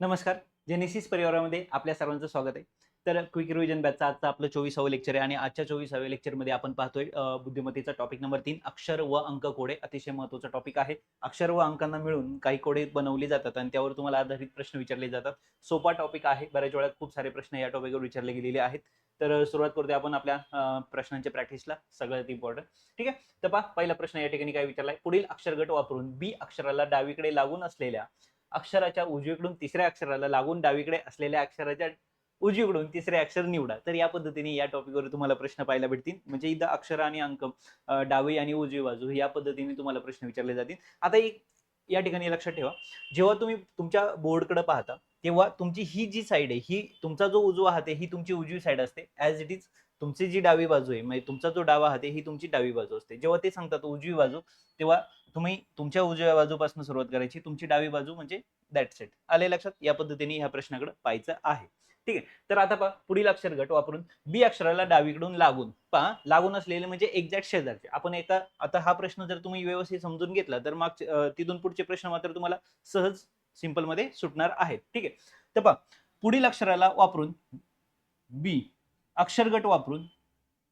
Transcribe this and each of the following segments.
नमस्कार. जेनेसिस परिवारामध्ये आपल्या सर्वांचं स्वागत आहे. तर क्विक रिव्हिजन बॅचचा आजचा आपलं चोवीसावं लेक्चर आहे आणि आजच्या चोवीसाव्या लेक्चरमध्ये आपण पाहतोय बुद्धिमत्तेचा टॉपिक नंबर तीन अक्षर व अंक कोडे. अतिशय महत्त्वाचा टॉपिक आहे. अक्षर व अंकांना मिळून काही कोडे बनवले जातात आणि त्यावर तुम्हाला आधारित प्रश्न विचारले जातात. सोपा टॉपिक आहे. बऱ्याच वेळात खूप सारे प्रश्न या टॉपिकवर विचारले गेलेले आहेत. तर सुरुवात करते आपण आपल्या प्रश्नांच्या प्रॅक्टिसला सगळ्यात इम्पॉर्टंट ठीक आहे? तर पहा पहिला प्रश्न या ठिकाणी काय विचारलाय? पुढील अक्षरगट वापरून बी अक्षराला डावीकडे लागून असलेल्या अक्षराच्या उजवीकडून तिसऱ्या अक्षराला लागून डावीकडे असलेल्या अक्षराच्या उजवीकडून तिसरे अक्षर निवडा. तर या पद्धतीने या टॉपिकवर तुम्हाला प्रश्न पाहायला भेटतील. म्हणजे इथं अक्षर आणि अंक डावी आणि उजवी बाजू या पद्धतीने तुम्हाला प्रश्न विचारले जातील. आता एक या ठिकाणी लक्षात ठेवा. जेव्हा तुम्ही तुमच्या बोर्डकडे पाहता तेव्हा तुमची ही जी साईड आहे ही तुमचा जो उजवा हात आहे ही तुमची उजवी साईड असते. ऍज इट इज तुमची जी डावी बाजू आहे म्हणजे तुमचा जो डावा हात आहे ही तुमची डावी बाजू असते. जेव्हा ते सांगतात उजवी बाजू तेव्हा तुम्ही तुमच्या उजव्या बाजूपासून सुरुवात करायची. तुमची डावी बाजू म्हणजे दॅट सेट आले लक्षात? या पद्धतीने ह्या प्रश्नाकडे पाहायचं आहे. ठीक आहे. तर आता पहा पुढील अक्षर गट वापरून बी अक्षराला डावीकडून लागून. पहा लागून असलेले म्हणजे एक्झॅक्ट शेजारचे. आपण एका आता हा प्रश्न जर तुम्ही व्यवस्थित समजून घेतला तर माग तिथून पुढचे प्रश्न मात्र तुम्हाला सहज सिंपलमध्ये सुटणार आहेत. ठीक आहे. तर पहा पुढील अक्षराला वापरून बी अक्षरगट वापरून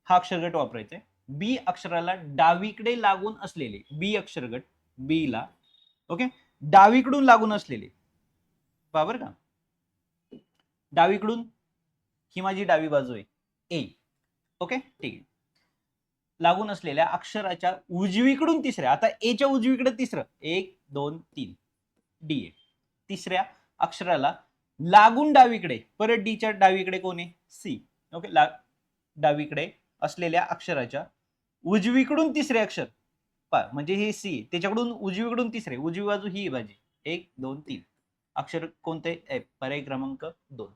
हा अक्षरगट वापरायचा आहे. बी अक्षराला डावीकडे लागून असलेले बी अक्षरगट बी ला ओके डावीकडून लागून असलेले. बाबर का. डावीकडून ही माझी डावी बाजू आहे. ए ओके ठीक आहे. लागून असलेल्या अक्षराच्या उजवीकडून तिसऱ्या आता एच्या उजवीकडे तिसरं. एक दोन तीन. डी ए तिसऱ्या अक्षराला लागून डावीकडे परत डीच्या डावीकडे कोण आहे? सी ओके ला डावीकडे असलेल्या अक्षराच्या उजवीकडून तिसरे अक्षर. पा म्हणजे हे सी त्याच्याकडून उजवीकडून तिसरे उजवी बाजू ही बाजी एक दोन तीन. अक्षर कोणते? पर्याय क्रमांक दोन.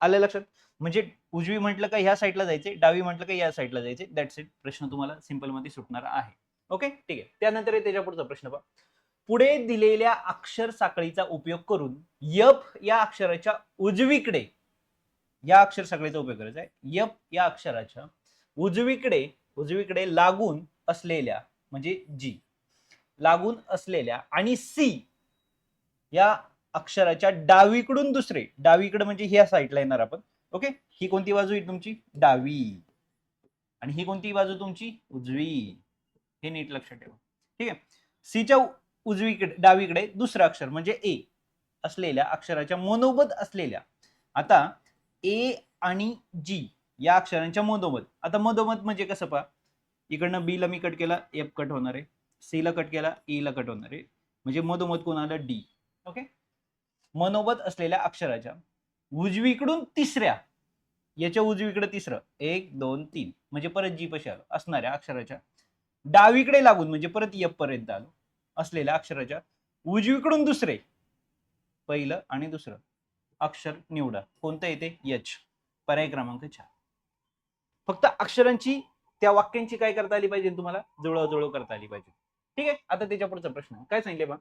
आलं लक्षात? म्हणजे उजवी म्हटलं का ह्या साईडला जायचे डावी म्हटलं का या साईडला जायचे? दॅट्स इट प्रश्न तुम्हाला सिंपलमध्ये सुटणार आहे. ओके ठीक आहे. त्यानंतर त्याच्या पुढचा प्रश्न पहा. पुढे दिलेल्या अक्षर साखळीचा उपयोग करून यप या अक्षराच्या उजवीकडे या अक्षर सगळ्याचा उपयोग करायचा आहे. यप या अक्षराच्या उजवीकडे उजवीकडे लागून असलेल्या म्हणजे जी लागून असलेल्या आणि सी या अक्षराच्या डावीकडून दुसरे. डावीकडे म्हणजे ह्या साईडला येणार आपण. ओके? ही कोणती बाजू आहे तुमची? डावी. आणि ही कोणती बाजू तुमची? उजवी. हे नीट लक्षात ठेवा. ठीक आहे? सीच्या उजवीकडे डावीकडे दुसरं अक्षर म्हणजे ए. असलेल्या अक्षराच्या मनोबत असलेल्या. आता ए आणि जी या अक्षरांच्या मधोमध. आता मधोमध म्हणजे कसं पहा? इकडनं बीला मी कट केला एफ कट होणार आहे. सीला कट केला e ई कट होणार आहे. म्हणजे मधोमध कोण आलं डी ओके मनोबत असलेल्या अक्षराच्या उजवीकडून तिसऱ्या याच्या उजवीकडे तिसरं. एक दोन तीन. म्हणजे परत जी पशी आलो. असणाऱ्या अक्षराच्या डावीकडे लागून म्हणजे परत यप पर्यंत आलो. असलेल्या अक्षराच्या उजवीकडून दुसरे. पहिलं आणि दुसरं. अक्षर निवडा. कोणतं येते यच. पर्याय क्रमांक चार. फक्त अक्षरांची त्या वाक्यांची काय करता आली पाहिजे तुम्हाला? जुळवजुळव करता आली पाहिजे. ठीक आहे? आता त्याच्या पुढचा प्रश्न. काय सांगितले बा?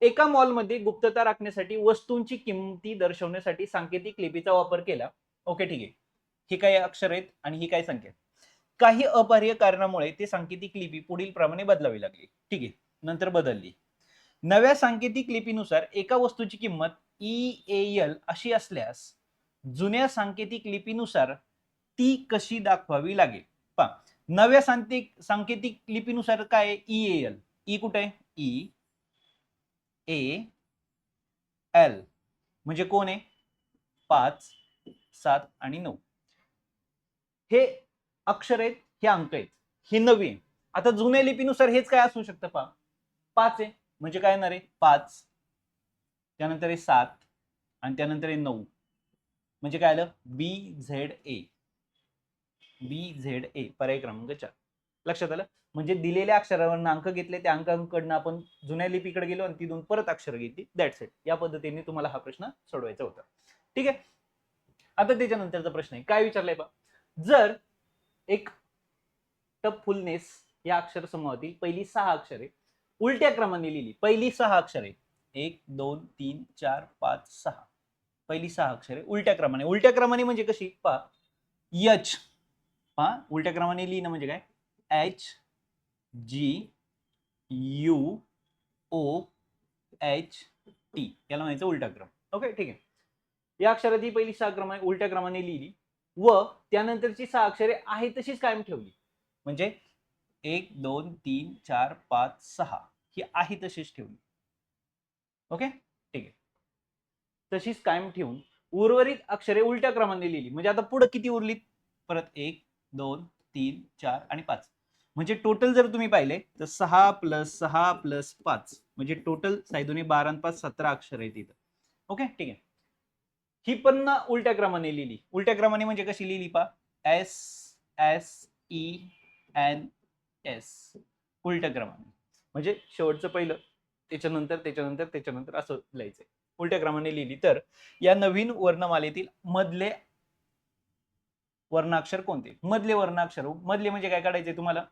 एका मॉलमध्ये गुप्तता राखण्यासाठी वस्तूंची किंमती दर्शवण्यासाठी सांकेतिक लिपीचा वापर केला. ओके ठीक आहे. ही काही अक्षर आहेत आणि ही काय संख्या काही अपरिय कारणामुळे ते सांकेतिक लिपी पुढील प्रमाणे बदलावी लागली. ठीक आहे? नंतर बदलली. नव्या सांकेतिक लिपीनुसार एका वस्तूची किंमत ई एल अशी असल्यास जुन्या सांकेतिक लिपीनुसार ती कशी दाखवावी लागेल? पहा नव्या सांकेतिक सांकेतिक लिपीनुसार काय ई एल ई कुठे आहे? ई. ए. एल. म्हणजे कोण आहे? पाच सात आणि नऊ. हे अक्षर आहेत हे अंक आहेत हे नवी आहे आता जुन्या लिपीनुसार हेच काय असू शकतं पहा? पाच आहे. म्हणजे काय येणार आहे? पाच. त्यानंतर आहे सात आणि त्यानंतर आहे नऊ. म्हणजे काय आलं? बी Z A B Z A पर्याय क्रमांक चार. लक्षात आलं? म्हणजे दिलेल्या अक्षरावर अंक घेतले त्या अंकांकडनं आपण जुन्या लिपीकडे गेलो आणि तिथून परत अक्षर घेतली. दॅट्स इट या पद्धतीने तुम्हाला हा प्रश्न सोडवायचा होता. ठीक आहे? आता त्याच्यानंतरचा प्रश्न आहे. काय विचारलाय बा जर एक टप फुलनेस या अक्षर समूहातील पहिली सहा अक्षरे उलट्या क्रमाने लिहिली पहिली सहा अक्षरे एक दोन तीन चार पाच सहा. पहिली सहा अक्षरे उलट्या क्रमाने. उलट्या क्रमाने म्हणजे कशी? पा. यच. पहा उलट्या क्रमाने लिहिणं म्हणजे काय? H G U O H T. याला म्हणायचं उलटा क्रम. ओके ठीक आहे. या अक्षरात ही पहिली सहा क्रमाने उलट्या क्रमाने लिहिली. व त्यानंतरची सहा अक्षरे आहे तशीच कायम ठेवली. म्हणजे एक दोन तीन चार पाच सहा. ही आहे तशीच ठेवली. ओके? ठीक आहे. तशीच कायम ठेवून उर्वरित अक्षरे उलट्या क्रमाने लिहिली. म्हणजे आता पुढे किती उरलीत? परत एक दोन तीन चार आणि पाच. म्हणजे टोटल जर तुम्ही पाहिले तर सहा प्लस सहा प्लस पाच. म्हणजे टोटल सायदोनी बारा आणि पाच सतरा अक्षर आहेत तिथं ओके? ठीक आहे. ही पण ना उलट्या क्रमाने लिहिली. उलट्या क्रमाने म्हणजे कशी लिहिली पा S S E N S उलट्या क्रमाने. म्हणजे शेवटचं पहिलं. त्याच्यानंतर त्याच्यानंतर त्याच्यानंतर असं लिहायचंय. उलट्या क्रमाने लिहिली तर या नवीन वर्णमालेतील मधले वर्णाक्षर कोणते? मधले वर्णाक्षर मधले म्हणजे काय काढायचे तुम्हाला?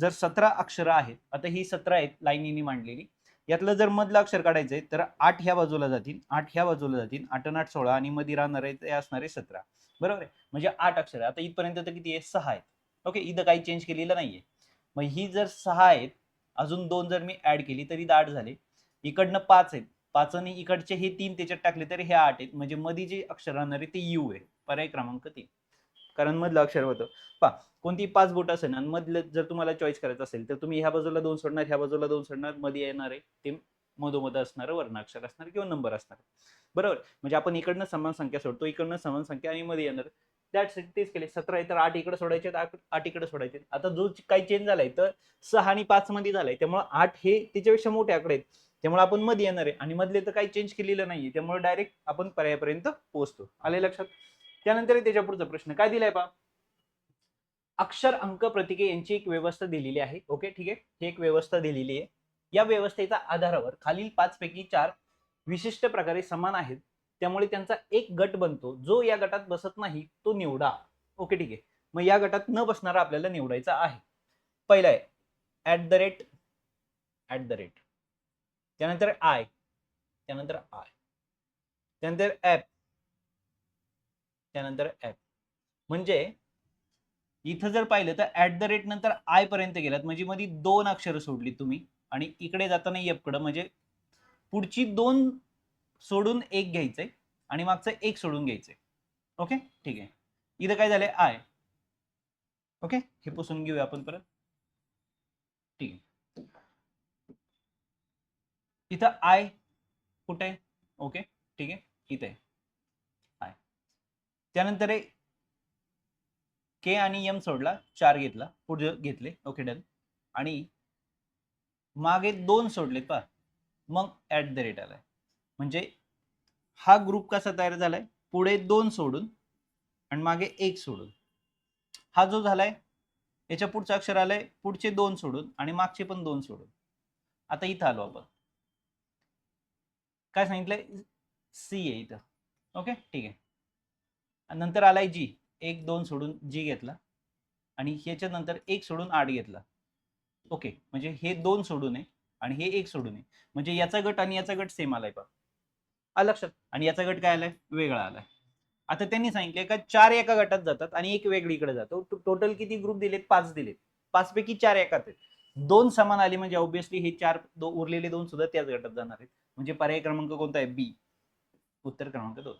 जर सतरा अक्षरं आहेत आता ही सतरा आहेत लाईनीने मांडलेली. यातलं जर मधलं अक्षर काढायचंय तर आठ ह्या बाजूला जातील आठ ह्या बाजूला जातील आठ आठ सोळा आणि मध्ये राहणार आहे ते असणारे सतरा. बरोबर आहे? म्हणजे आठ अक्षर. आता इथपर्यंत तर किती आहे? सहा आहेत. ओके इथं काही चेंज केलेलं नाहीये. मग ही जर सहा आहेत अजून दोन जर मी ऍड केली तरी दाट झाले. इकडनं पाच आहेत. पाच आणि इकडचे हे तीन त्याच्यात टाकले तरी हे आठ आहेत. म्हणजे मध्ये जे अक्षर राहणार आहे ते यू आहे. पर्याय क्रमांक तीन. कारण मधलं अक्षर होतं. पा कोणती पाच बोट असेल आणि मधलं जर तुम्हाला चॉईस करायचं असेल तर तुम्ही ह्या बाजूला दोन सोडणार ह्या बाजूला दोन सोडणार मध्ये येणार आहे ते मधोमध असणारं वर्णाक्षर असणार किंवा नंबर असणार. बरोबर? म्हणजे आपण इकडनं समान संख्या सोडतो इकडनं समान संख्या आणि मध्ये येणार. त्यासाठी तेच केले सतरा आहे तर आठ इकडे सोडायचे आठ- आठ इकडे सोडायचे आता जो काही चेंज झालाय तर सहा आणि पाच मध्ये झालाय. त्यामुळे आठ हे त्याच्यापेक्षा मोठे आकडे आहेत. त्यामुळे आपण मध्ये येणार आहे. आणि मधले तर काही चेंज केलेलं नाहीये. त्यामुळे डायरेक्ट आपण पर्यायापर्यंत पोहोचतो. आले लक्षात? त्यानंतर त्याच्या पुढचा प्रश्न. काय दिलाय पा अक्षर अंक प्रतीके यांची एक व्यवस्था दिलेली आहे. ओके ठीक आहे? ही एक व्यवस्था दिलेली आहे. या व्यवस्थेच्या आधारावर खालील पाच पैकी चार विशिष्ट प्रकारे समान आहेत. त्यामुळे त्यांचा एक गट बनतो. जो या गटात बसत नाही तो निवडा. ओके ठीक आहे. मग या गटात न बसणारा आपल्याला निवडायचा आहे. पहिला आहे at the rate at the rate त्यानंतर आय त्यानंतर आय त्यानंतर ऍप त्यानंतर ऍप म्हणजे इथं जर पाहिलं तर ऍट द रेट नंतर आय पर्यंत गेलात. म्हणजे मध्ये दोन अक्षरं सोडली तुम्ही. आणि इकडे जाताना एककडं म्हणजे पुढची दोन सोडून एक घ्यायचंय आणि मागचं एक सोडून घ्यायचंय ओके ठीक आहे. इथं काय झालंय? आय ओके हे पुसून घेऊया आपण परत. ठीक आहे. इथं आय कुठे? आहे ओके ठीक आहे. इथे. आहे आय त्यानंतर आहे के आणि एम सोडला. चार घेतला. पुढे घेतले. ओके डन आणि मागे दोन सोडलेत पा मग ऍट द रेट आलाय. म्हणजे हा ग्रुप कसा तयार झालाय? पुढे दोन सोडून आणि मागे एक सोडून. हा जो झालाय याच्या पुढचं अक्षर आलंय पुढचे दोन सोडून आणि मागचे पण दोन सोडून. आता इथं आलो आपण. काय सांगितलंय? सी आहे इथं. ओके ठीक आहे. नंतर आलाय जी एक दोन सोडून जी घेतला. आणि ह्याच्या नंतर एक सोडून आठ घेतला. ओके म्हणजे हे दोन सोडून आहे आणि हे एक सोडून आहे. म्हणजे याचा गट आणि याचा गट सेम आलाय बघ. आलं लक्षात आणि याचा गट काय आलाय? वेगळा आलाय. आता त्यांनी सांगितले का चार एका गटात जातात आणि एक वेगळीकडे जातो. टोटल किती ग्रुप दिलेत? पाच दिलेत. पाच पैकी चार एकात आहेत. दोन समान आले म्हणजे ऑब्विसली हे चार दो उरलेले दोन सुद्धा त्याच गटात जाणार आहेत. म्हणजे पर्याय क्रमांक कोणता आहे? बी उत्तर क्रमांक दोन.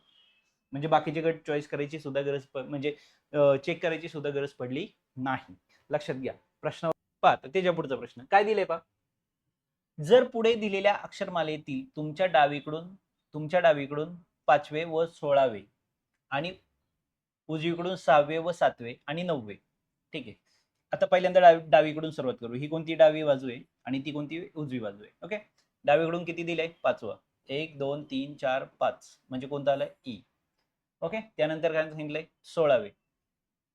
म्हणजे बाकीचे गट चॉईस करायची सुद्धा गरज म्हणजे चेक करायची सुद्धा गरज पडली नाही. लक्षात घ्या. प्रश्न पहा त्याच्या पुढचा प्रश्न. काय दिले पा जर पुढे दिलेल्या अक्षरमालेतील तुमच्या डावीकडून तुमच्या डावीकडून पाचवे व सोळावे आणि उजवीकडून सहावे व सातवे आणि नववे. ठीक आहे. आता पहिल्यांदा डावी डावीकडून सुरुवात करू. ही कोणती डावी बाजू आहे आणि ती कोणती उजवी बाजू आहे? ओके? डावीकडून किती दिलंय? पाचवा. एक दोन तीन चार पाच. म्हणजे कोणतं आलंय? ई. ओके? त्यानंतर काय सांगितलंय? सोळावे.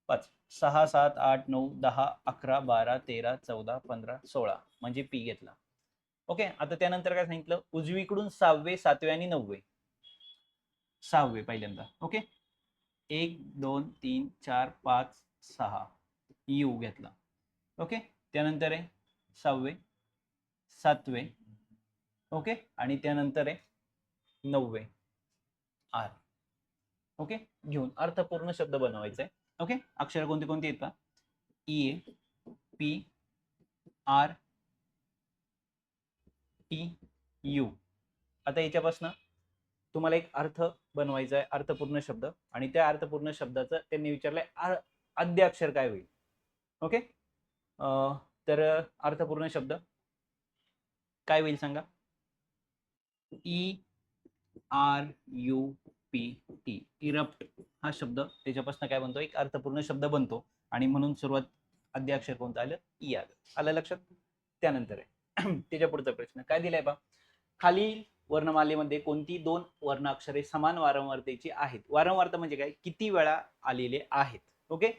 पाच. सहा सात आठ नऊ दहा अकरा बारा तेरा चौदा पंधरा सोळा. म्हणजे पी घेतला. ओके? आता त्यानंतर काय सांगितलं? उजवीकडून सहावे सातवे आणि नववे. सहावे पहिल्यांदा. ओके? एक दोन तीन चार पाच सहा. यू घेतला. ओके? त्यानंतर आहे सहावे सातवे. ओके? आणि त्यानंतर आहे नववे. आर. ओके? घेऊन अर्थपूर्ण शब्द बनवायचा आहे ओके? अक्षर कोणते कोणते येतात? E A P R T U. आता याच्यापासून तुम्हाला एक अर्थ बनवायचा आहे अर्थपूर्ण शब्द. आणि त्या अर्थपूर्ण शब्दाचं त्यांनी विचारलंय आ- काय होईल? ओके? तर अर्थपूर्ण शब्द काय होईल सांगा? E R U P T erupt हा शब्द त्याच्यापासून काय बनतो? एक अर्थपूर्ण शब्द बनतो. आणि म्हणून सुरुवात आद्य कोणतं आलं? ई आलं. आलं लक्षात? त्यानंतर आहे. त्याच्या पुढचा प्रश्न. काय दिलाय बा? खालील वर्णमालेमध्ये कोणती दोन वर्ण अक्षरे समान वारंवारतेची आहेत? वारंवारता म्हणजे काय? किती वेळा आलेले आहेत? ओके?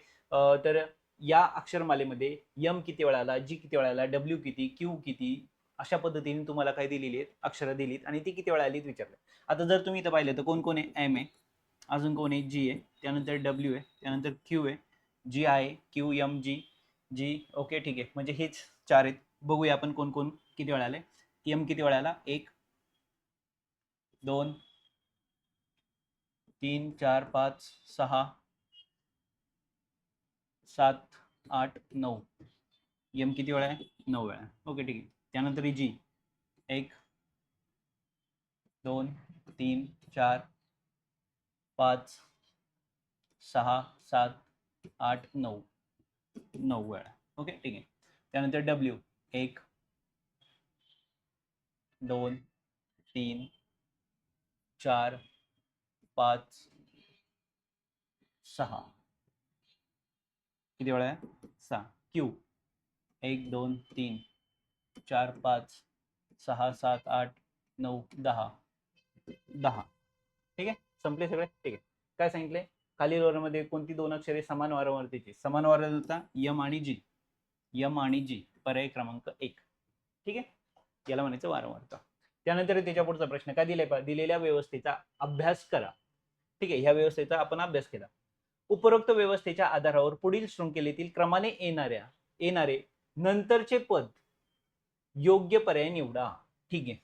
तर या अक्षरमालेमध्ये यम किती वेळा आला? जी किती वेळा आला? डब्ल्यू किती? क्यू किती? अशा पद्धतीने तुम्हाला काय दिलेली आहेत अक्षरं दिलीत आणि ती किती वेळा आलीत विचारलं. आता जर तुम्ही इथं पाहिलं तर कोण कोण आहे? एम आहे. अजून कोण आहे? जी आहे. त्यानंतर डब्ल्यू आहे. त्यानंतर क्यू आहे. G I Q M G. G okay ठीक आहे. म्हणजे हेच चार आहेत. किती वेळा आले एम आला एक, दोन, तीन, चार, पाच, सहा, सात, आठ एम किती वेळा आहे? नऊ वेळा. ओके ठीक आहे. त्यानंतर जी एक, दोन, तीन, चार, पाच, सहा, सात, आठ, नऊ. नऊ वेळा. ओके ठीक आहे. त्यानंतर डब्ल्यू एक दोन तीन चार पाच सहा. किती वेळा आहे? सहा. क्यू एक दोन तीन चार पाच सहा सात आठ नऊ दहा. दहा. ठीक आहे? संपले सगळे? ठीक आहे. काय सांगितले? खालील वर्णामध्ये कोणती दोन अक्षरे समान वारंवारतेची? समान वारंवारता यम आणि जी. यम आणि जी. पर्याय क्रमांक एक. ठीक आहे? याला म्हणायचं वारंवारता. त्यानंतर त्याच्या पुढचा प्रश्न काय दिलाय दिलेल्या व्यवस्थेचा अभ्यास करा. ठीक आहे? ह्या व्यवस्थेचा आपण अभ्यास केला. उपरोक्त व्यवस्थेच्या आधारावर पुढील शृंखलेतील क्रमाने येणाऱ्या येणारे नंतरचे पद योग्य पर्याय निवडा. ठीक आहे?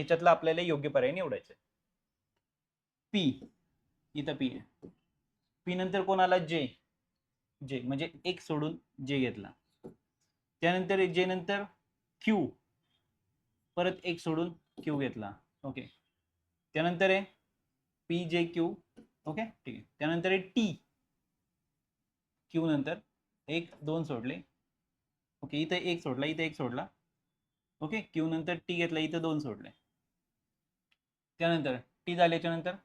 याच्यातला आपल्याला योग्य पर्याय निवडायचं पी. इथं पी पी नंतर कोणाला? जे. जे. म्हणजे एक सोडून जे घेतला. त्यानंतर जे नंतर क्यू परत एक सोडून क्यू घेतला. ओके त्यानंतर आहे पी जे क्यू ओके ठीक आहे. त्यानंतर आहे टी क्यू नंतर एक दोन सोडले. ओके इथं एक सोडला इथं एक सोडला. ओके क्यू नंतर टी घेतला इथं दोन सोडले. त्यानंतर टी झाल्याच्यानंतर?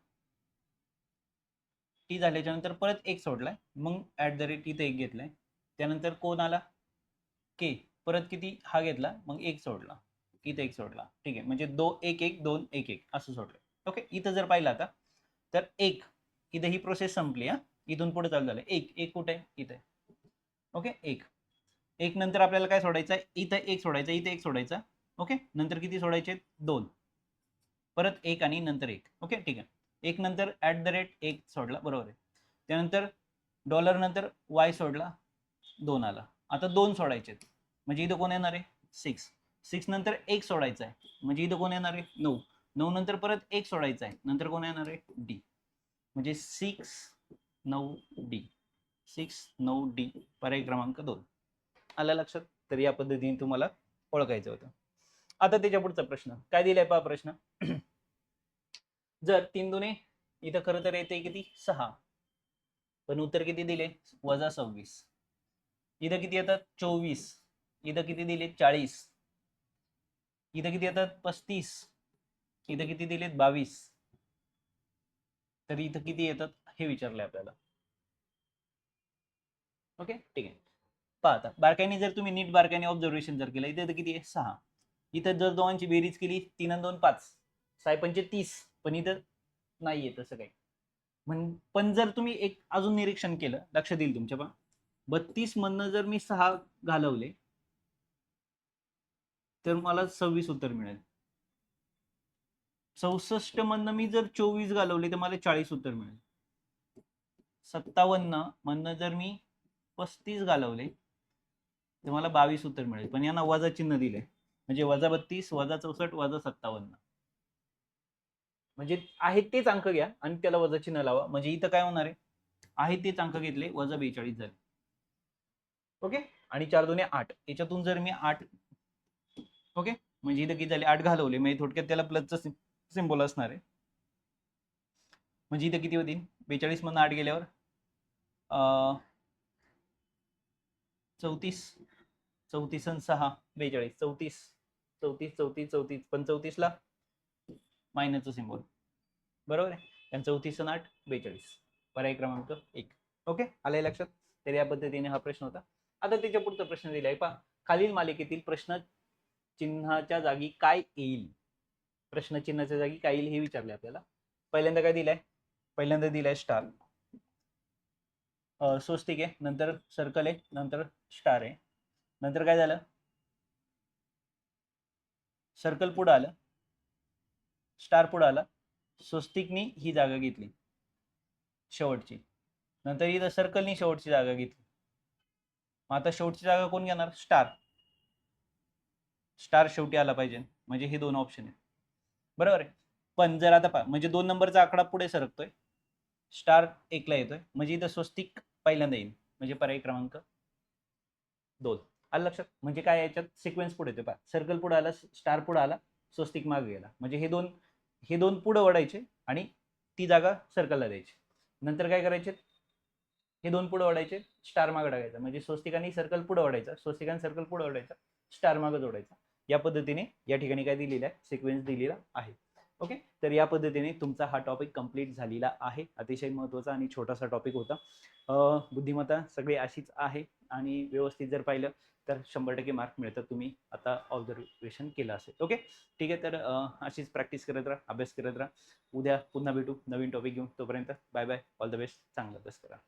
टी झाल्याच्यानंतर परत एक सोडलाय. मग ऍट द रेट इथं एक घेतलाय. त्यानंतर कोण आला? के परत किती? हा घेतला मग एक सोडला. इथं एक सोडला. ठीक आहे म्हणजे दो एक एक दोन एक एक असं सोडलं. ओके इथं जर पाहिलं आता तर एक इथं ही प्रोसेस संपली हा. इथून पुढे चालू झालं. एक एक कुठे? आहे इथे. ओके एक. एक नंतर आपल्याला काय सोडायचं? आहे इथं एक सोडायचं इथं एक सोडायचा. ओके नंतर किती सोडायचे? दोन. परत एक आणि नंतर एक. ओके ठीक आहे. एक नंतर ॲट द रेट एक सोडला बरोबर आहे. त्यानंतर डॉलर नंतर वाय सोडला दोन आला. आता दोन सोडायचे म्हणजे इथं कोण येणार आहे? सिक्स सिक्स नंतर एक सोडायचं आहे. म्हणजे इथं कोण येणार आहे? नऊ. नऊ नंतर परत एक सोडायचं आहे. नंतर कोण येणार आहे? डी म्हणजे सिक्स नऊ डी सिक्स नऊ डी पर्याय क्रमांक दोन. आला लक्षात? तर या पद्धतीने तुम्हाला ओळखायचं होतं. आता त्याच्या पुढचा प्रश्न. काय दिलाय पहा प्रश्न? जर तीन दोने इथं खरं तर येते किती? सहा. पण उत्तर किती दिले? वजा सव्वीस. इथं किती येतात? चोवीस. इथं किती दिलेत? चाळीस. इथं किती येतात? पस्तीस. इथं किती दिलेत? बावीस. तर इथं किती येतात? हे विचारलंय आपल्याला. ओके? ठीक आहे. पाहता बारकाईने जर तुम्ही नीट बारकाईने ऑब्झर्वेशन जर केलं इथे तर किती आहे? सहा. इथं जर दोघांची बेरीज केली तीन आणि दोन पाच. सायपंचे तीस. पण इथं नाही येत तसं काही. म्हण पण जर तुम्ही एक अजून निरीक्षण केलं लक्ष देईल तुमच्या पहा. बत्तीस मधनं जर मी सहा घालवले तर मला सव्वीस उत्तर मिळेल. चौसष्ट मधनं मी जर चोवीस घालवले तर मला चाळीस उत्तर मिळेल. सत्तावन्न मधनं जर मी पस्तीस घालवले तर मला बावीस उत्तर मिळेल. पण यांना वजा चिन्ह दिले म्हणजे वजा बत्तीस वजा चौसष्ट वजा सत्तावन्न. म्हणजे आहे तेच अंक घ्या आणि त्याला वजा चिन्ह लावा. म्हणजे इथं काय होणार आहे? आहे तेच अंक घेतले वजा बेचाळीस झाले. ओके? आणि चार दोन्ही आठ. याच्यातून जर मी आठ ओके? म्हणजे इथं किती झाले आठ घालवले म्हणजे थोडक्यात त्याला प्लसचं सिम्बॉल असणार आहे. म्हणजे इथं किती होतील? बेचाळीस मधून आठ गेल्यावर अं, चौतीस चौतीस आणि सहा बेचाळीस. चौतीस चौतीस चौतीस चौतीस. पण मायनसचं सिम्बॉल बरोबर आहे? आणि चौतीस आणि आठ बेचाळीस. पर्याय क्रमांक एक. ओके? आलंय लक्षात? तर या पद्धतीने हा प्रश्न होता. आता त्याच्या पुढचा प्रश्न दिलाय. पहा खालील मालिकेतील प्रश्न चिन्हाच्या जागी काय येईल? प्रश्न चिन्हाच्या जागी काय येईल हे विचारले आपल्याला. पहिल्यांदा काय दिलंय? पहिल्यांदा दिलाय स्टार स्वस्तिक आहे नंतर सर्कल आहे नंतर स्टार आहे. नंतर काय झालं? सर्कल पुढं आलं. स्टार पुढं आला. स्वस्तिकनी ही जागा घेतली. शेवटची. नंतर इथं सर्कलनी शेवटची जागा घेतली. मग आता शेवटची जागा कोण घेणार? स्टार स्टार शेवटी आला पाहिजे. म्हणजे हे दोन ऑप्शन आहेत. बरोबर आहे? पण जर आता पहा म्हणजे दोन नंबरचा आकडा पुढे सरकतोय. स्टार एकला येतोय. म्हणजे इथं स्वस्तिक पहिल्यांदा येईल. म्हणजे पर्याय क्रमांक दोन. आलं लक्षात? म्हणजे काय याच्यात? सिक्वेन्स पुढे येतोय पहा. सर्कल पुढे आला स्टार पुढे आला स्वस्तिक मागे गेला. म्हणजे हे दोन हे दोन पुढे वडायचे आणि ती जागा सर्कलला द्यायची. नंतर काय करायचे? हे दोन पुढे ओढायचे स्टार मागे टाकायचा. म्हणजे स्वस्तिकांनी सर्कल पुढे ओढायचा. स्वस्तिकांनी सर्कल पुढे ओढायचा स्टार मागे जोडायचा. या पद्धतीने या ठिकाणी काय दिलेलं आहे? सिक्वेन्स दिलेला आहे. ओके तर या पद्धतीने तुमचा हा टॉपिक कंप्लीट झालेला आहे. अतिशय महत्त्वाचा आणि छोटासा टॉपिक होता. बुद्धिमत्ता सगळी अशीच आहे आणि व्यवस्थित जर पाहिलं तर शंभर टक्के मार्क मिळतात. तुम्ही आता ऑब्झर्वेशन केलं असेल. ओके ठीक आहे. तर अशीच प्रॅक्टिस करत राहा अभ्यास करत राहा. उद्या पुन्हा भेटू. नवीन टॉपिक घेऊन. तोपर्यंत bye bye all the best चांगला अभ्यास करा.